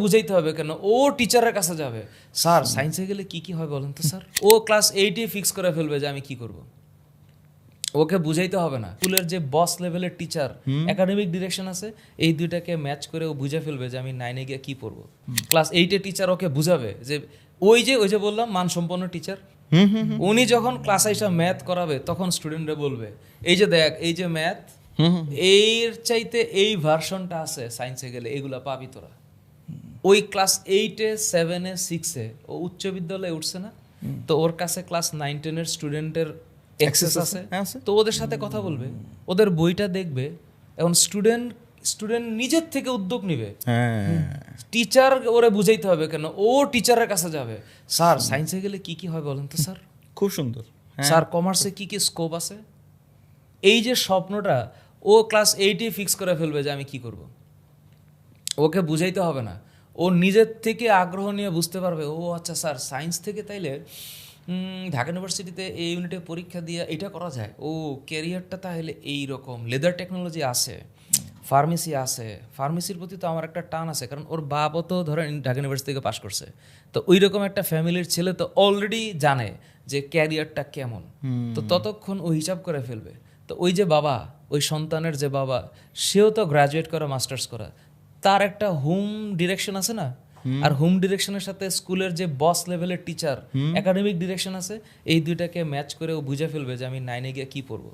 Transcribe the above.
বুঝাইতে হবে কেন? ও টিচারের কাছে যাবে। স্যার। সায়েন্সে গেলে কি কি হয় বলেন তো স্যার? ও ক্লাস এইটে ফিক্স করে ফেলবে যে আমি কি করব। ওকে বুঝাইতে হবে না। স্কুলের যে বস লেভেলের টিচার একাডেমিক ডিরেকশন আছে এই দুইটাকে ম্যাচ করে ও বুঝে ফেলবে যে আমি নাইনে গিয়ে কি পড়ব ক্লাস এইটে টিচার ওকে বুঝাবে যে ওই যে ওই যে বললাম মানসম্পন্ন টিচার উনি যখন ক্লাস আইসা ম্যাথ করাবে তখন স্টুডেন্টরা বলবে এই যে দেখ এই যে ম্যাথ এর চাইতে এই ভার্সনটা আছে সায়েন্সে গেলে এগুলা পাবি তোরা। ওই ক্লাস এইটে সেভেনে সিক্সে ও উচ্চ বিদ্যালয়ে উঠছে না। তো ওর কাছে ক্লাস নাইন টেনের স্টুডেন্টের অ্যাক্সেস আছে? হ্যাঁ, তো ওদের সাথে কথা বলবে। ওদের বইটা দেখবে। এখন স্টুডেন্ট স্টুডেন্ট নিজের থেকে উদ্যোগ নিবে। হ্যাঁ। টিচার ওরে বুঝাইতে হবে কেন? ও টিচারের কাছে যাবে। স্যার সায়েন্সে গেলে কি কি হয় বলেন তো স্যার? খুব সুন্দর। হ্যাঁ। স্যার কমার্সে কি কি স্কোপ আছে? এই যে স্বপ্নটা ও ক্লাস এইটে ফিক্স করে ফেলবে যে আমি কি করব। ওকে বুঝাইতে হবে না। ও নিজের থেকে আগ্রহ নিয়ে বুঝতে পারবে ও আচ্ছা স্যার সায়েন্স থেকে তাইলে ঢাকা ইউনিভার্সিটিতে এই ইউনিটে পরীক্ষা দিয়ে এটা করা যায়? ও ক্যারিয়ারটা তাহলে এই রকম লেদার টেকনোলজি আছে ফার্মেসি আছে। ফার্মেসির প্রতি তো আমার একটা টান আছে কারণ ওর বাবা তো ধরেন ঢাকা ইউনিভার্সিটি থেকে পাশ করছে। তো ওই রকম একটা ফ্যামিলির ছেলে তো অলরেডি জানে যে ক্যারিয়ারটা কেমন। তো ততক্ষণ ও হিসাব করে ফেলবে। তো ওই যে বাবা ওই সন্তানের যে বাবা সেও তো গ্রাজুয়েট করা মাস্টার্স করা। তার একটা হোম ডিরেকশন আছে না? আর হোম ডিরেকশনের সাথে স্কুলের যে বস লেভেলের টিচার একাডেমিক ডিরেকশন আছে এই দুইটাকে ম্যাচ করে ও বুঝে ফেলবে যে আমি নাইনে গিয়ে কি পড়ব।